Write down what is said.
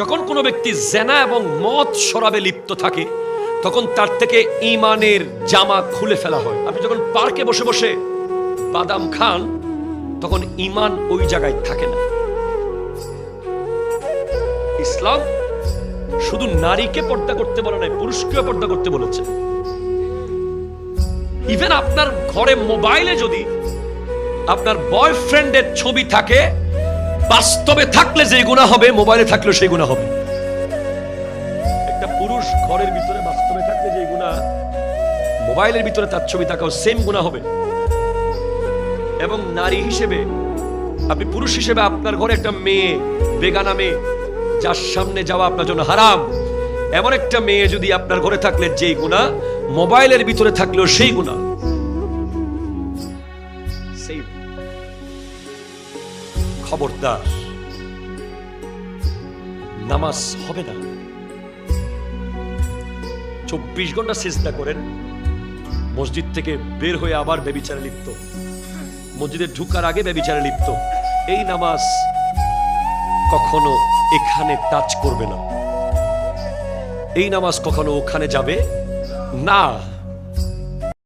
যখন কোনো ব্যক্তি জেনা এবং মদ সরাবে লিপ্ত থাকে, তখন তার থেকে ইমানের জামা খুলে ফেলা হয়। আপনি যখন পার্কে বসে বসে বাদাম খান, তখন ইমান ওই জায়গায় থাকে না। ইসলাম শুধু নারীকে পর্দা করতে বলে নাই, পুরুষকেও পর্দা করতে বলেছে। ইভেন আপনার ঘরে মোবাইলে যদি আপনার বয়ফ্রেন্ডের ছবি থাকে বাস্তবে থাকলে যে গুণা হবে, মোবাইলে থাকলেও সেই গুণা হবে। একটা পুরুষ ঘরের ভিতরে বাস্তবে থাকলে যে গুণা মোবাইলের ভিতরে তার ছবি থাকাও সেম গুণা হবে। এবং নারী হিসেবে, আপনি পুরুষ হিসেবে আপনার ঘরে একটা মেয়ে, বেগানা মেয়ে, যার সামনে যাওয়া আপনার জন্য হারাম। এমন একটা মেয়ে যদি আপনার ঘরে থাকলে যেই গুণা মোবাইলের ভিতরে থাকলেও সেই গুণা সেই খবরদার। নামাজ হবে না। চব্বিশ ঘণ্টা চেষ্টা করেন, মসজিদ থেকে বের হয়ে আবার বেবিচারে লিপ্ত। মসজিদে ঢুকার আগে বেবিচারে লিপ্ত। এই নামাজ কখনো এখানে টাচ করবে না। এই নামাজ কখনো ওখানে যাবে? না।